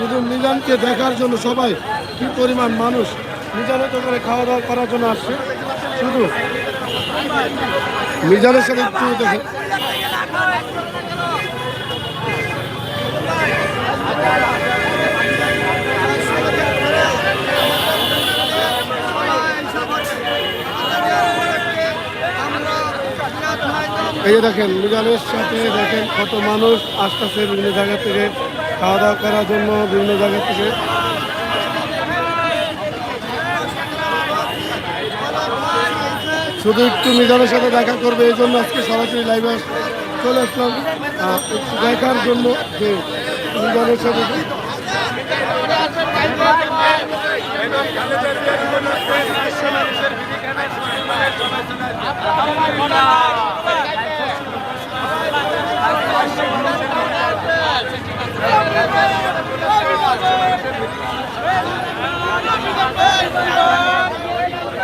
শুধু মিজানকে দেখার জন্য সবাই কি পরিমাণ মানুষ, মিজানের দোকানে খাওয়া দাওয়া করার জন্য আসছে। শুধু মিজানের সাথে একটু দেখে এই দেখেন, মিজানের সাথে দেখেন কত মানুষ আসতেছে বিভিন্ন জায়গা থেকে। খাওয়া দাওয়া করার জন্য বিভিন্ন জায়গা থেকে শুধু একটু মিজানের সাথে দেখা করবে এই জন্য আজকে সরাসরি লাইভে চলে আসলাম একটু দেখার জন্য যে মিজানের সাথে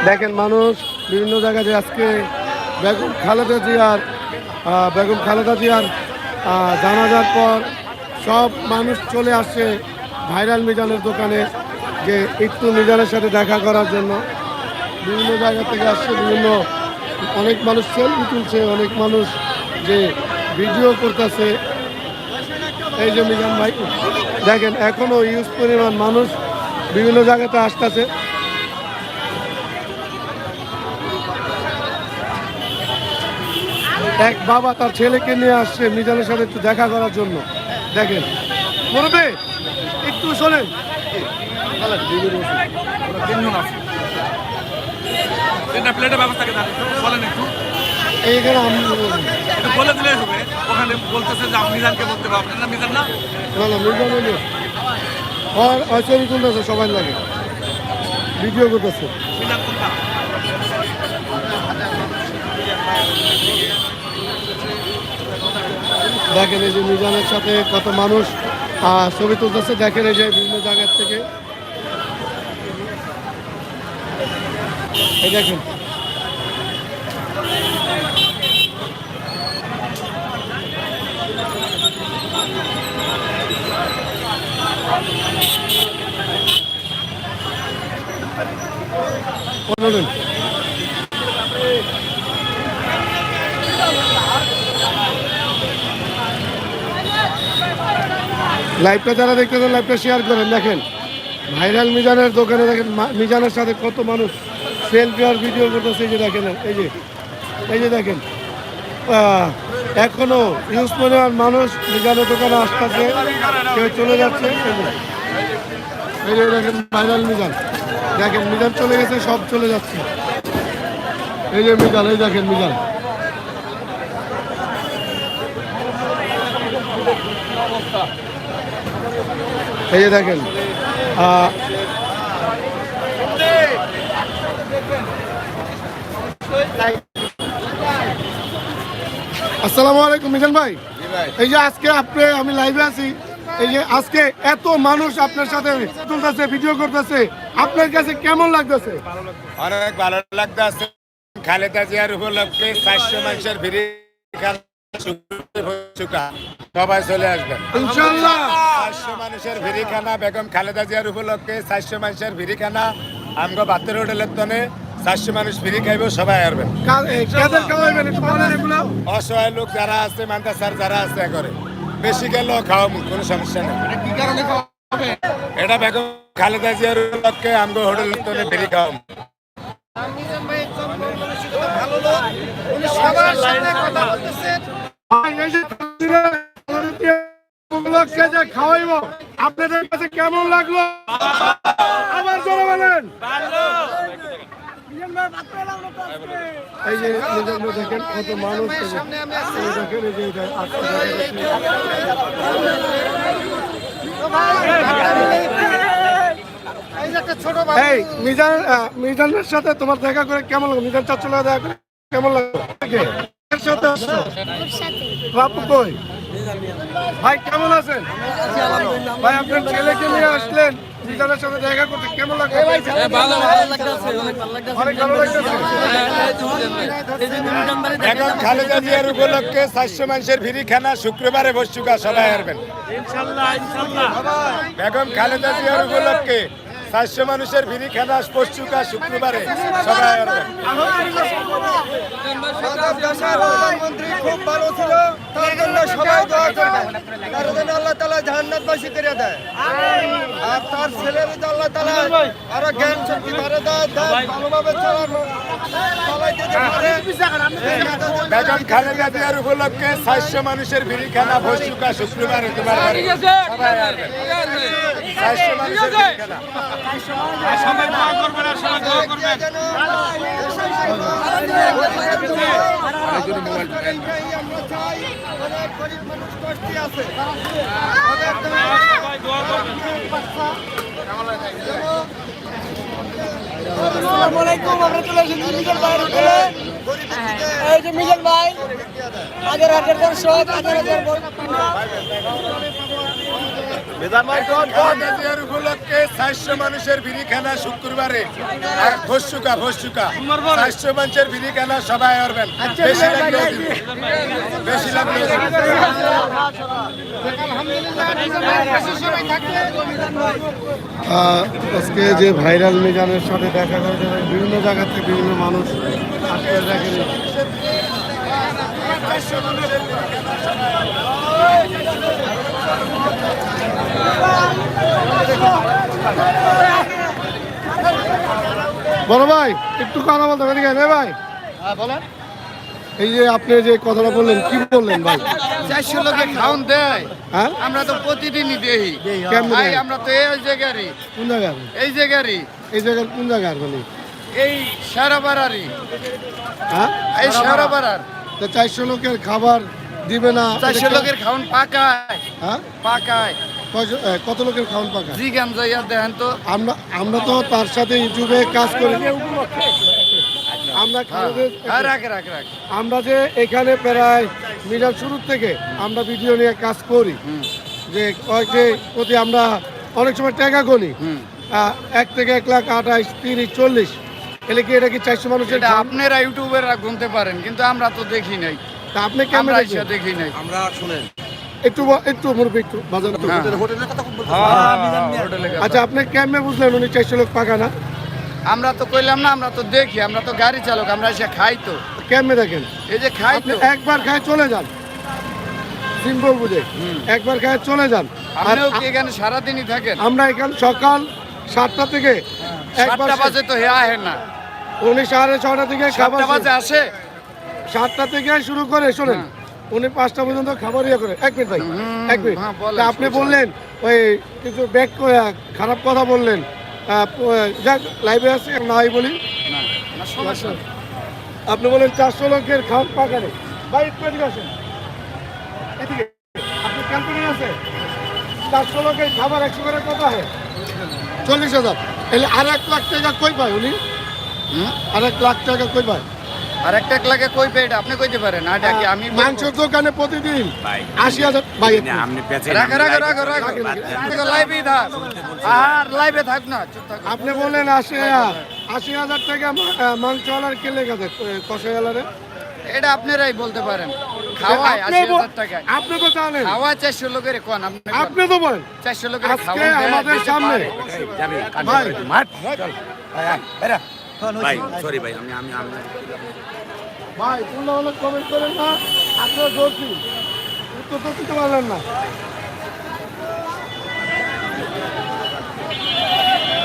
দেখেন মানুষ বিভিন্ন জায়গায় যে আজকে বেগম খালেদা জিয়ার বেগম খালেদা জিয়ার জানাজার পর সব মানুষ চলে আসছে ভাইরাল মিজানের দোকানে যে একটু মিজানের সাথে দেখা করার জন্য। বিভিন্ন জায়গা থেকে আসছে বিভিন্ন, অনেক মানুষ সেলফি তুলছে, অনেক মানুষ যে ভিডিও করতেছে। এই যে মিজান ভাই দেখেন এখনও ইউজ পরিমাণ মানুষ বিভিন্ন জায়গাতে আসতেছে। এক বাবা তার ছেলেকে নিয়ে আসছে মিজানের সাথে একটু দেখা করার জন্য। দেখেন বলবে একটু শোনেন। এইখানে ওখানে বলতেছে যে আপনি মিজানকে বলতে পারবেন না মিজান না? না না মিজান আর ছবি তুলতেছে সবাই লাগে। ভিডিও করতেছে। মিজান কোনটা? দেখেন এই যে মিজানের সাথে কত মানুষ ছবি তুলতেছে দেখেন এই যে বিভিন্ন জায়গার থেকে। এই দেখেন। লাইভটা যারা দেখতেছেন লাইভটা শেয়ার করেন, দেখেন। ভাইরাল মিজানের দোকানে দেখেন মিজানের সাথে কত মানুষ সেলফি আর ভিডিও করতেছে, এই যে দেখেন, এই যে এই যে দেখেন। এখনও ইউজ মানুষ মিজানের দোকানে আসতেছে, কেউ চলে যাচ্ছে এই যে। দেখেন ভাইরাল মিজান। দেখেন মিজান চলে গেছে সব চলে যাচ্ছে। এই যে মিজান এই দেখেন মিজান। এই যে দেখেন আসসালামু আলাইকুম মিজান ভাই। এই যে আজকে আপনি আমি লাইভে আছি। এই যে আজকে এত মানুষ আপনার সাথে তুলতেছে ভিডিও করতেছে আপনার কাছে কেমন লাগতেছে? অনেক ভালো লাগতেছে। খালেদা জিয়ার উপলক্ষে চারশো মানুষের ভিড়ে সবাই চলে আসবেন। ইনশাল্লাহ। চারশো মানুষের ভিড়িখানা বেগম খালেদা জিয়ার উপলক্ষে চারশো মানুষের ভিড়িখানা আমগো বাতের হোটেলের তনে চারশো মানুষ ভিড়ি খাইব সবাই আসবেন। অসহায় লোক যারা আছে মান্তা স্যার যারা আছে করে বেশি গেলেও খাওয়া কোনো সমস্যা নেই। এটা বেগম খালেদা জিয়ার উপলক্ষে আমগো হোটেল তনে ভিড়ি খাওয়া ভাই, এই যে আমাদেরকে উপলক্ষে যে আপনাদের কাছে কেমন লাগল? আবার জোরে বলেন এই যে দেখেন কত মানুষ দেখেন এই যে মিজান সাথে দেখা করে কেমন লাগল মিজান চাচুলা দেখা করে কেমন লাগল ভাই কেমন আছেন? ভাই আপনার ছেলেকে নিয়ে আসলেন মিজানের সাথে দেখা করতে কেমন লাগছে? অনেক ভালো লাগতেছে এখন খালেদা জিয়ার উপলক্ষে চারশো মানুষের খানা শুক্রবারে বসুকা সবাই আসবেন বেগম খালেদা জিয়ার উপলক্ষে চারশো মানুষের ফিরি খানা পশুকা শুক্রবারে। সবাই প্রধানমন্ত্রী খুব ভালো ছিল তার জন্য সবাই দোয়া করবেন। তার জন্য আল্লাহ তালা জাহান্নাতবাসী করে দেয়। আর তার ছেলের যে আল্লাহ তালা আরও জ্ঞান শক্তি বাড়ে দেয় ভালোভাবে চালানো বেগম খালেদা জিয়ার উপলক্ষে চারশো মানুষের ফিরি খানা পশুকা শুক্রবারে। সবাই করবেন আসসালামাইকুম আমরা চলে এসেছি মিজান ভাইয়ের এই যে মিজান ভাই হাজার হাজার দর্শক হাজার হাজার উপলক্ষে চারশো মানুষের বিড়ি খানা শুক্রবারে। আর ভস্যুকা ভস্যুকা। চারশো মানুষের বিড়ি সবাই আসবেন বেশি লাগলে বেশি লাগলে আজকে যে ভাইরাল মিজানের সাথে দেখা করে যারা বিভিন্ন জায়গা থেকে বিভিন্ন মানুষ আসতে দেখেন বড় ভাই একটু কথা বলতে পারি কেন? ভাই। বলেন। এই যে আপনি যে কথাটা বললেন কি বললেন ভাই? চারশো লোকে খাওন দেয়। হ্যাঁ? আমরা তো প্রতিদিনই দেই। ভাই আমরা তো এই জায়গারই কোন জায়গার এই জায়গারই এই জায়গার কোন জায়গার মানে এই সারাপাড়ারই। হ্যাঁ? এই সারাপাড়ার। তো চারশো লোকের খাবার দিবে না চারশো লোকের খাওন পাকায়। হ্যাঁ? পাকায়। কত লোকের খাওয়ান পাকা জি গান যাইয়া দেখেন তো। আমরা আমরা তো তার সাথে ইউটিউবে কাজ করি। আমরা হ্যাঁ, রাখ আমরা যে এখানে প্রায় মিডল শুরুর থেকে আমরা ভিডিও নিয়ে কাজ করি। যে কয়েকটি প্রতি আমরা অনেক সময় টাকা আহ, এক থেকে এক লাখ আঠাইশ তিরিশ চল্লিশ। এলে কি এটা কি চারশো মানুষের আপনারা ইউটিউবেরা গুনতে পারেন কিন্তু আমরা তো দেখি নাই। তা আপনি কেমন আমরা এসে দেখি নাই। একটু ব- একটু মুরব্বী একটু বাজার একটু। হ্যাঁ। হোটেলে গেলাম। আচ্ছা আপনি কেমনে বুঝলেন উনি চারশো লোক পাকা না? আমরা তো কইলাম না আমরা তো দেখি আমরা তো গাড়ি চালক আমরা এসে খাই তো। কেমনে দেখেন? এই যে খাই তো। একবার খায় চলে যান। সিম্পল বুঝে। একবার খায় চলে যান। আপনিও কি এখানে সারাদিনই থাকেন? আমরা এখানে সকাল সাতটা থেকে একবার বাজে তো হে আহে না। উনি সাড়ে ছটা থেকে সাতটা বাজে আসে? সাতটা থেকে শুরু করে শোনেন উনি পাঁচটা পর্যন্ত খাবার ইয়ে করে। এক মিনিট ভাই এক মিনিট। হ্যাঁ, আপনি বললেন ওই কিছু ব্যাক খারাপ কথা বললেন। যাক লাইভে আছে নাই বলি। সমস্যা আপনি বলেন চারশো লোকের খাওয়ান পাকারে ভাই একটু এদিকে আসেন। এদিকে আপনি ক্যাম্পেনিং আছে? চারশো লোকের খাবার একশো করে কত হয়? চল্লিশ হাজার। এলে আর এক লাখ টাকা কই পায় উনি? আর এক লাখ টাকা কই পায়? আর একটা লাগে কই পেট আপনি কইতে পারেন না এটা কি আমি? মাংসের দোকানে প্রতিদিন আশি হাজার ভাই একটু। রাখো রাখো রাখো রাখো রাখো লাইভে থাক আর লাইভে থাক না আপনি বললেন আশি আশি হাজার টাকা মাংস আলার কেলে গেছে কষাই আলারে এটা আপনারাই বলতে পারেন খাওয়ায় আপনি আশি হাজার টাকায় আপনি তো জানেন খাওয়া চারশো লোকের কোন আপনি আপনি তো বলেন চারশো লোকের খাওয়া আমাদের সামনে ভাই ভাই সরি ভাই আমি আমি আমি ভাই তোমরা অনেক কমেন্ট করেন না আপনারা ধরছি উত্তর তো দিতে পারলেন না।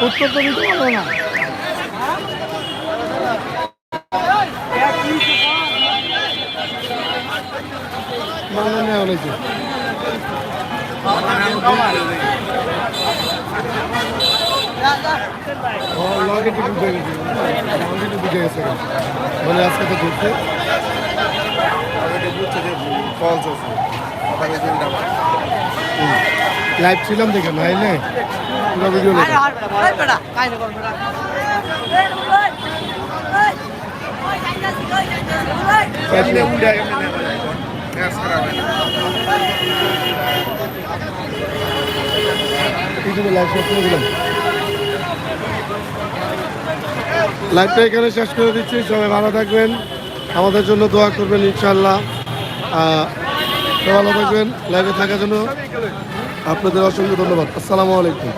উত্তর তো দিতে পারলেন না। মানে নেই অনেকে লগে বুঝে ঘুরতে লাইভ ছিলাম দেখে নাইলে পুরো ভিডিও ইউটিউবে লাইভ শেষ করে দিলাম লাইভটা এখানে শেষ করে দিচ্ছি। সবাই ভালো থাকবেন। আমাদের জন্য দোয়া করবেন ইনশাল্লাহ ভালো থাকবেন। লাইভে থাকার জন্য আপনাদের অসংখ্য ধন্যবাদ। আসসালামু আলাইকুম।